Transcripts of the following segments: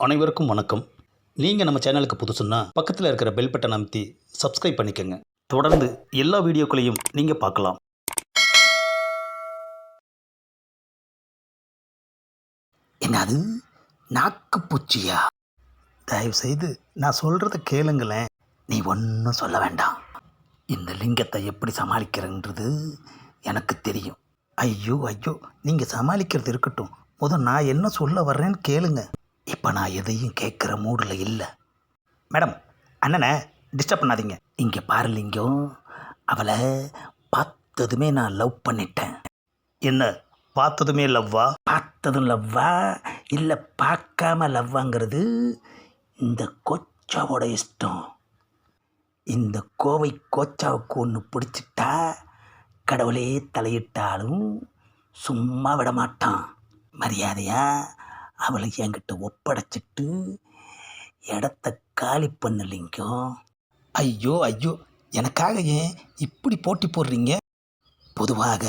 அனைவருக்கும் வணக்கம். நீங்கள் நம்ம சேனலுக்கு புதுசுன்னா பக்கத்தில் இருக்கிற பெல் பட்டன் அமைத்தி சப்ஸ்கிரைப் பண்ணிக்கோங்க. தொடர்ந்து எல்லா வீடியோக்களையும் நீங்கள் பார்க்கலாம். என்னது? நாக்கு பூச்சியா தயவு செய்து நான் சொல்கிறத கேளுங்களேன். நீ ஒன்றும் சொல்ல வேண்டாம். இந்த லிங்கத்தை எப்படி சமாளிக்கிறன்றது எனக்கு தெரியும். ஐயோ ஐயோ நீங்கள் சமாளிக்கிறது இருக்கட்டும். முதல் நான் என்ன சொல்ல வர்றேன்னு கேளுங்க. இப்போ நான் எதையும் கேட்குற மூடில் இல்லை. மேடம் அண்ணனை டிஸ்டர்ப் பண்ணாதீங்க. இங்கே பாருலிங்கம் அவளை பார்த்ததுமே நான் லவ் பண்ணிட்டேன். என்ன? பார்த்ததுமே லவ்வா பார்த்ததும் லவ்வா இல்லை பார்க்காம லவ்வாங்கிறது இந்த கோச்சாவோட இஷ்டம். இந்த கோவை கோச்சாவுக்கு ஒன்று பிடிச்சிட்டா கடவுளே தலையிட்டாலும் சும்மா விட மாட்டான் மரியாதையா? அவளை என்கிட்ட ஒப்படைச்சிட்டு இடத்த காலி பண்ணலிங்கம் ஐயோ ஐயோ எனக்காக ஏன் இப்படி போட்டி போடுறீங்க? பொதுவாக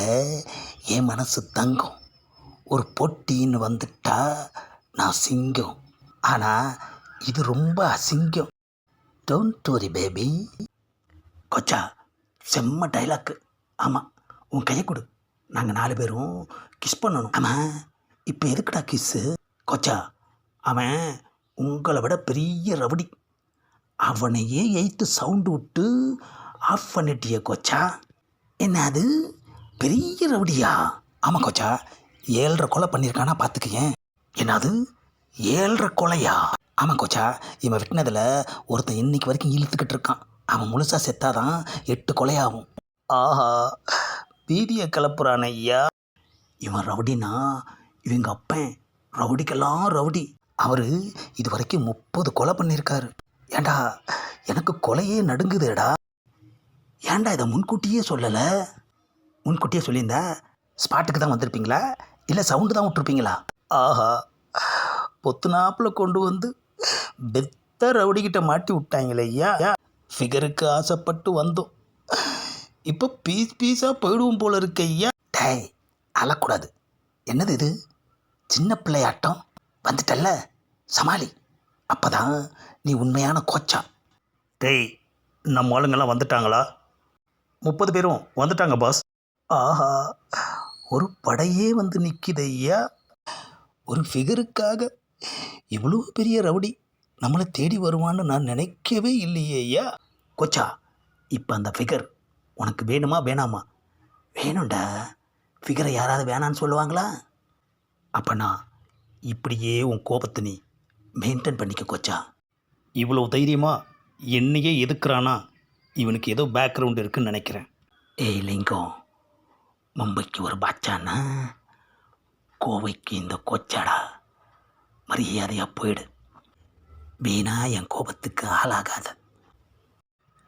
என் மனசு தங்கம். ஒரு போட்டின்னு வந்துட்டா நான் சிங்கம். ஆனால் இது ரொம்ப அசிங்கம். டோன்ட் வரி பேபி கொச்சா செம்ம டைலாக்கு ஆமாம் உன் கையை கொடு. நாங்கள் நாலு பேரும் கிஸ் பண்ணணும். ஆமாம் இப்போ எதுக்குடா கிஸ்ஸு கொச்சா. அவன் உங்களை விட பெரிய ரவுடி. அவனையே எய்த்து சவுண்டு விட்டு ஆஃப் பண்ணிட்டிய கொச்சா. என்ன அது பெரிய ரவுடியா? ஆமாம் கொச்சா ஏழரை கொலை பண்ணியிருக்கானா பார்த்துக்கேன் என்னது? ஏழரை கொலையா? ஆமாம் கொச்சா இவன் வெட்டினதில் ஒருத்தன் இன்னைக்கு வரைக்கும் இழுத்துக்கிட்டு இருக்கான். அவன் முழுசாக செத்தாதான் எட்டு கொலையாகும். ஆஹா பீதியை கிளப்புறான் ஐயா. இவன் ரவுடினா இவங்க அப்பன். ரவுடிக்கெல்லாம் ரவுடி. அவர் இது வரைக்கும் முப்பது கொலை பண்ணியிருக்காரு. ஏண்டா எனக்கு கொலையே நடுங்குதேடா. ஏண்டா இதை முன்கூட்டியே சொல்லலை? முன்கூட்டியே சொல்லியிருந்தா ஸ்பாட்டுக்கு தான் வந்திருப்பீங்களா? இல்லை சவுண்டு தான் விட்டுருப்பீங்களா? ஆஹா பொத்துனாப்பில் கொண்டு வந்து பெத்த ரவுடிக்கிட்ட மாட்டி விட்டாங்களே ஐயா. ஃபிகருக்கு ஆசைப்பட்டு வந்தோம். இப்போ பீஸ் பீஸாக போயிடுவோம் போல இருக்கு ஐயா. டேய் அழக்கூடாது. என்னது இது? சின்ன பிள்ளையாட்டம் வந்துட்டல்ல? சமாளி அப்பதான் நீ உண்மையான கோச்சா. டேய் நம்ம ஆளுங்கெல்லாம் வந்துட்டாங்களா? முப்பது பேரும் வந்துட்டாங்க பாஸ் ஆஹா ஒரு படையே வந்து நிற்கிது ஐயா ஒரு ஃபிகருக்காக இவ்வளோ பெரிய ரவுடி நம்மளை தேடி வருவான்னு நான் நினைக்கவே இல்லையே ஐயா கொச்சா இப்போ அந்த ஃபிகர் உனக்கு வேணுமா வேணாமா? வேணும்டா. ஃபிகரை யாராவது வேணான்னு சொல்லுவாங்களா? அப்பனா இப்படியே உன் கோபத்தை நீ மெயின்டைன் பண்ணிக்க கொச்சா. இவ்வளோ தைரியமாக என்னையே எதுக்குறானா? இவனுக்கு ஏதோ பேக்ரவுண்ட் இருக்குன்னு நினைக்கிறேன். ஏய் லிங்கம். மும்பைக்கு ஒரு பாச்சானா? கோவைக்கு இந்த கொச்சாடா? மரியாதையாக போயிடு. வீணா என் கோபத்துக்கு ஆளாகாத.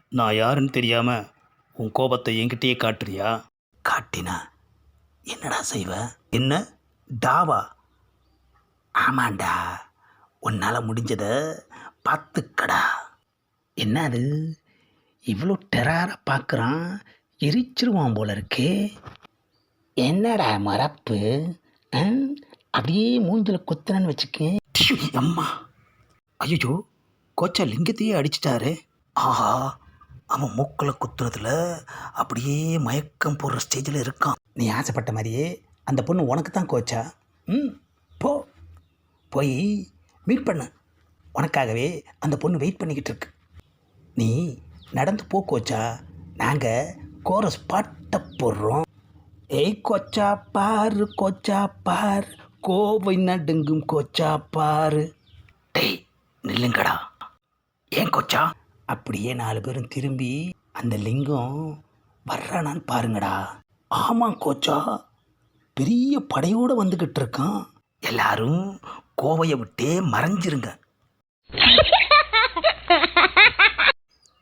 நான் யாருன்னு தெரியாமல் உன் கோபத்தை என்கிட்டயே காட்டுறியா? காட்டினா என்னடா செய்வ? என்ன? டாவா. ஆமாண்டா உன்னால் முடிஞ்சதை பார்த்துக்கடா. என்ன அது இவ்வளோ டெராராக பார்க்குறான் எரிச்சிருவான் போல இருக்கே. என்னடா மரப்பு? அப்படியே மூஞ்சில் குத்துறேன்னு வச்சுக்கேன். அம்மா. ஐயோ கோச்சா லிங்கத்தையே அடிச்சிட்டாரு. ஆஹா அவன் மூக்கில் குத்துறதுல அப்படியே மயக்கம் போடுற ஸ்டேஜில் இருக்கான். நீ ஆசைப்பட்ட மாதிரியே அந்த பொண்ணு உனக்கு தான் கோச்சா? ம் போ. போய் மீட் பண்ணு. உனக்காகவே அந்த பொண்ணு வெயிட் பண்ணிக்கிட்டு இருக்கு. நீ நடந்து போ கோச்சா. நாங்கள் கோரஸ் பாட்டை போடுறோம். ஏய் கொச்சா பாரு கொச்சா பார். கோவை நடுங்கும் கொச்சா பாரு. டேய் நில்லுங்கடா. ஏன் கொச்சா? அப்படியே நாலு பேரும் திரும்பி அந்த லிங்கம் வர்றானான்னு பாருங்கடா. ஆமாம் கோச்சா. பெரிய படையோடு வந்துக்கிட்டு இருக்கான். எல்லாரும் கோவையை விட்டே மறைஞ்சிருங்க.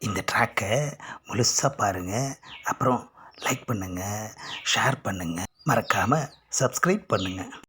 இந்த ட்ராக்கை முழுசாக பாருங்கள் அப்புறம் லைக் பண்ணுங்கள் ஷேர் பண்ணுங்கள் மறக்காமல் சப்ஸ்கிரைப் பண்ணுங்கள்